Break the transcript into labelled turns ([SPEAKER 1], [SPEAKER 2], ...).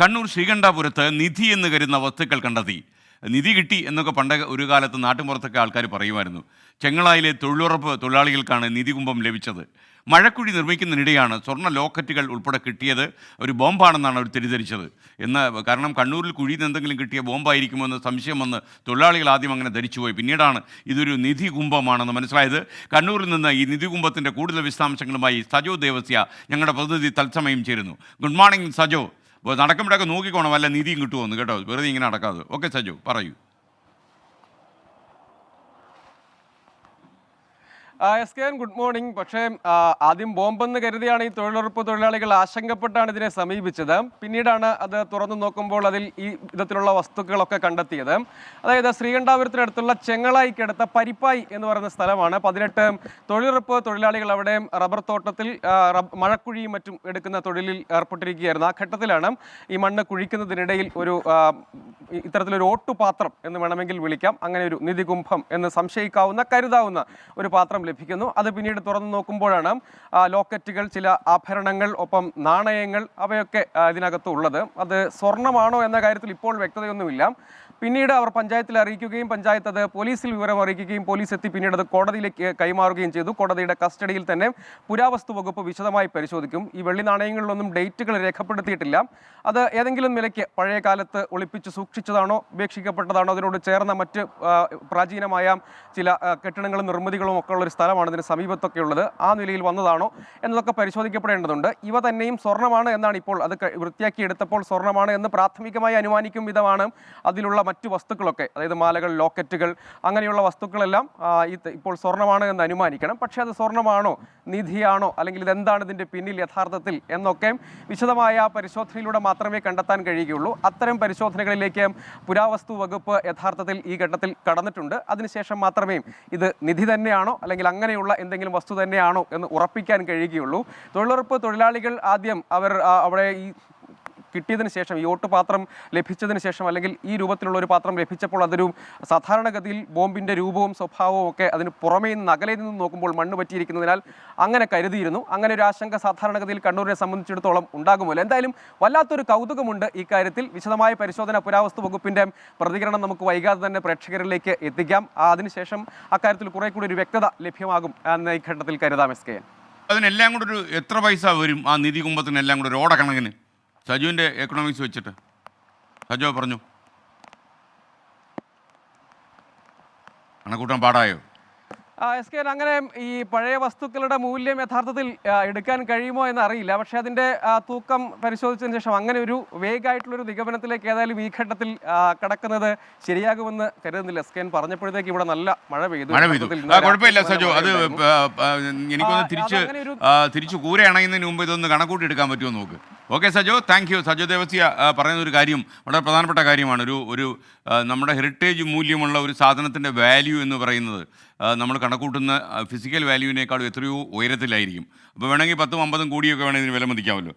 [SPEAKER 1] കണ്ണൂർ ശ്രീകണ്ഠാപുരത്ത് നിധി എന്ന് കരുതുന്ന വസ്തുക്കൾ കണ്ടെത്തി. നിധി കിട്ടി എന്നൊക്കെ പണ്ട് ഒരു കാലത്ത് നാട്ടുമ്പുറത്തൊക്കെ ആൾക്കാർ പറയുമായിരുന്നു. ചെങ്ങളായിലെ തൊഴിലുറപ്പ് തൊഴിലാളികൾക്കാണ് നിധി കുംഭം ലഭിച്ചത്. മഴക്കുഴി നിർമ്മിക്കുന്നതിനിടെയാണ് സ്വർണ ലോക്കറ്റുകൾ ഉൾപ്പെടെ കിട്ടിയത് ഒരു ബോംബാണെന്നാണ് അവർ തെറ്റിദ്ധരിച്ചത്. എന്ന് കാരണം കണ്ണൂരിൽ കുഴിയിൽ നിന്ന് എന്തെങ്കിലും കിട്ടിയ ബോംബായിരിക്കുമോ എന്ന് സംശയം വന്ന് തൊഴിലാളികൾ ആദ്യം അങ്ങനെ ധരിച്ചുപോയി പിന്നീടാണ് ഇതൊരു നിധി കുംഭമാണെന്ന് മനസ്സിലായത്. കണ്ണൂരിൽ നിന്ന് ഈ നിധി കുംഭത്തിന്റെ കൂടുതൽ വിശദാംശങ്ങളുമായി സജോ ദേവസ്യ ഞങ്ങളുടെ പ്രതിനിധി തത്സമയം ചേരുന്നു. Good morning Sajo. നടക്കുമ്പോഴൊക്കെ നോക്കിക്കോണം വല്ല നിധിയും കിട്ടുമോന്ന് കേട്ടോ? വെറുതെ ഇങ്ങനെ നടക്കാതെ. ഓക്കെ സജു പറയൂ.
[SPEAKER 2] S K N good morning. പക്ഷേ ആദ്യം ബോംബെന്ന് കരുതിയാണ് ഈ തൊഴിലുറപ്പ് തൊഴിലാളികൾ ആശങ്കപ്പെട്ടാണ് ഇതിനെ സമീപിച്ചത്. പിന്നീടാണ് അത് തുറന്നു നോക്കുമ്പോൾ അതിൽ ഈ വിധത്തിലുള്ള വസ്തുക്കളൊക്കെ കണ്ടെത്തിയത്. അതായത് ശ്രീകണ്ഠാപുരത്തിനടുത്തുള്ള ചെങ്ങളായിക്കടുത്ത പരിപ്പായി എന്ന് പറയുന്ന സ്ഥലമാണ്. പതിനെട്ട് തൊഴിലുറപ്പ് തൊഴിലാളികൾ അവിടെ റബ്ബർ തോട്ടത്തിൽ മഴക്കുഴിയും മറ്റും എടുക്കുന്ന തൊഴിലിൽ ഏർപ്പെട്ടിരിക്കുകയായിരുന്നു. ആ ഘട്ടത്തിലാണ് ഈ മണ്ണ് കുഴിക്കുന്നതിനിടയിൽ ഒരു ഇത്തരത്തിലൊരു ഓട്ടുപാത്രം എന്ന് വേണമെങ്കിൽ വിളിക്കാം. അങ്ങനെ ഒരു നിധികുംഭം എന്ന് സംശയിക്കാവുന്ന കരുതാവുന്ന ഒരു പാത്രം ലഭിക്കുന്നു. അത് പിന്നീട് തുറന്നു നോക്കുമ്പോഴാണ് ലോക്കറ്റുകൾ ചില ആഭരണങ്ങൾ ഒപ്പം നാണയങ്ങൾ അവയൊക്കെ ഇതിനകത്തുള്ളത്. അത് സ്വർണമാണോ എന്ന കാര്യത്തിൽ ഇപ്പോൾ വ്യക്തതയൊന്നുമില്ല. പിന്നീട് അവർ പഞ്ചായത്തിൽ അറിയിക്കുകയും പഞ്ചായത്ത് അത് പോലീസിൽ വിവരം അറിയിക്കുകയും പോലീസ് എത്തി പിന്നീട് അത് കോടതിയിലേക്ക് കൈമാറുകയും ചെയ്തു. കോടതിയുടെ കസ്റ്റഡിയിൽ തന്നെ പുരാവസ്തു വകുപ്പ് വിശദമായി പരിശോധിക്കും. ഈ വെള്ളി നാണയങ്ങളിലൊന്നും ഡേറ്റുകൾ രേഖപ്പെടുത്തിയിട്ടില്ല. അത് ഏതെങ്കിലും നിലയ്ക്ക് പഴയ കാലത്ത് ഒളിപ്പിച്ച് സൂക്ഷിച്ചതാണോ ഉപേക്ഷിക്കപ്പെട്ടതാണോ അതിനോട് ചേർന്ന മറ്റ് പ്രാചീനമായ ചില കെട്ടിടങ്ങളും നിർമ്മിതികളും ഒക്കെ ഉള്ളൊരു സ്ഥലമാണ് ഇതിന് സമീപത്തൊക്കെ ഉള്ളത്. ആ നിലയിൽ വന്നതാണോ എന്നതൊക്കെ പരിശോധിക്കപ്പെടേണ്ടതുണ്ട്. ഇവ തന്നെയും സ്വർണമാണ് എന്നാണ് ഇപ്പോൾ അത് വൃത്തിയാക്കിയെടുത്തപ്പോൾ സ്വർണമാണ് എന്ന് പ്രാഥമികമായി അനുമാനിക്കും വിധമാണ് അതിലുള്ള മറ്റു വസ്തുക്കളൊക്കെ അതായത് മാലകൾ ലോക്കറ്റുകൾ അങ്ങനെയുള്ള വസ്തുക്കളെല്ലാം ഇപ്പോൾ സ്വർണമാണ് എന്ന് അനുമാനിക്കണം. പക്ഷേ അത് സ്വർണമാണോ നിധിയാണോ അല്ലെങ്കിൽ ഇതെന്താണ് ഇതിന്റെ പിന്നിൽ യഥാർത്ഥത്തിൽ എന്നൊക്കെ വിശദമായ പരിശോധനയിലൂടെ മാത്രമേ കണ്ടെത്താൻ കഴിയുകയുള്ളൂ. അത്തരം പരിശോധനകളിലേക്ക് പുരാവസ്തു വകുപ്പ് യഥാർത്ഥത്തിൽ ഈ ഘട്ടത്തിൽ കടന്നിട്ടുണ്ട്. അതിനുശേഷം മാത്രമേ ഇത് നിധി തന്നെയാണോ അല്ലെങ്കിൽ അങ്ങനെയുള്ള എന്തെങ്കിലും വസ്തു തന്നെയാണോ എന്ന് ഉറപ്പിക്കാൻ കഴിയുകയുള്ളൂ. തൊഴിലുറപ്പ് തൊഴിലാളികൾ ആദ്യം അവർ അവിടെ ഈ കിട്ടിയതിന് ശേഷം ഈ ഓട്ടുപാത്രം ലഭിച്ചതിന് ശേഷം അല്ലെങ്കിൽ ഈ രൂപത്തിലുള്ള ഒരു പാത്രം ലഭിച്ചപ്പോൾ അതൊരു സാധാരണഗതിയിൽ ബോംബിന്റെ രൂപവും സ്വഭാവവും ഒക്കെ അതിന് പുറമേ നിന്ന് അകലെ നിന്ന് നോക്കുമ്പോൾ മണ്ണ് പറ്റിയിരിക്കുന്നതിനാൽ അങ്ങനെ കരുതിയിരുന്നു. അങ്ങനെ ഒരു ആശങ്ക സാധാരണഗതിയിൽ കണ്ണൂരിനെ സംബന്ധിച്ചിടത്തോളം ഉണ്ടാകുമല്ലോ. എന്തായാലും വല്ലാത്തൊരു കൗതുകമുണ്ട് ഇക്കാര്യത്തിൽ കാര്യത്തിൽ. വിശദമായ പരിശോധന പുരാവസ്തു വകുപ്പിന്റെ പ്രതികരണം നമുക്ക് വൈകാതെ തന്നെ പ്രേക്ഷകരിലേക്ക് എത്തിക്കാം. അതിനുശേഷം അക്കാര്യത്തിൽ കുറെ കൂടി ഒരു വ്യക്തത ലഭ്യമാകും എന്ന ഈ ഘട്ടത്തിൽ കരുതാം എസ് കെ
[SPEAKER 1] അതിനെല്ലാം കൂടെ ഒരു എത്ര പൈസ വരും? ആ നിധി കുംഭത്തിനെല്ലാം കൂടെ ഒരു ഓടക്കണക്കിന്. സജുവിന്റെ എക്കണോമിക്സ് വെച്ചിട്ട്. സജു പറഞ്ഞു. കണക്കൂട്ടാൻ പാടായോ?
[SPEAKER 2] എസ് കെ അങ്ങനെ ഈ പഴയ വസ്തുക്കളുടെ മൂല്യം യഥാർത്ഥത്തിൽ എടുക്കാൻ കഴിയുമോ എന്ന് അറിയില്ല പക്ഷേ അതിന്റെ തൂക്കം പരിശോധിച്ചതിന് ശേഷം അങ്ങനെ ഒരു വേഗമായിട്ടുള്ളൊരു നിഗമനത്തിലേക്ക് ഏതായാലും ഈ ഘട്ടത്തിൽ കിടക്കുന്നത് ശരിയാകുമെന്ന് കരുതുന്നില്ല. എസ് കെ എൻ പറഞ്ഞപ്പോഴത്തേക്ക് ഇവിടെ നല്ല മഴ പെയ്തു.
[SPEAKER 1] മഴ പെയ്തു. കുഴപ്പമില്ല സജോ. അത് എനിക്കൊന്ന് തിരിച്ച് തിരിച്ച് കൂരയണയുന്നതിന് മുമ്പ് ഇതൊന്ന് കണക്കൂട്ടി എടുക്കാൻ പറ്റുമോ നോക്ക്. Okay Sajo. Thank you Sajo Devasya പറയുന്ന ഒരു കാര്യം വളരെ പ്രധാനപ്പെട്ട കാര്യമാണ്. ഒരു ഒരു നമ്മുടെ ഹെറിറ്റേജ് മൂല്യമുള്ള ഒരു സാധനത്തിന്റെ വാല്യൂ എന്ന് പറയുന്നത് നമ്മൾ കണക്കൂട്ടുന്ന ഫിസിക്കൽ വാല്യൂവിനേക്കാളും എത്രയോ ഉയരത്തിലായിരിക്കും. അപ്പോൾ വേണമെങ്കിൽ പത്തും അമ്പതും കൂടിയൊക്കെ വേണമെങ്കിൽ ഇതിന് വില മതിക്കാമല്ലോ.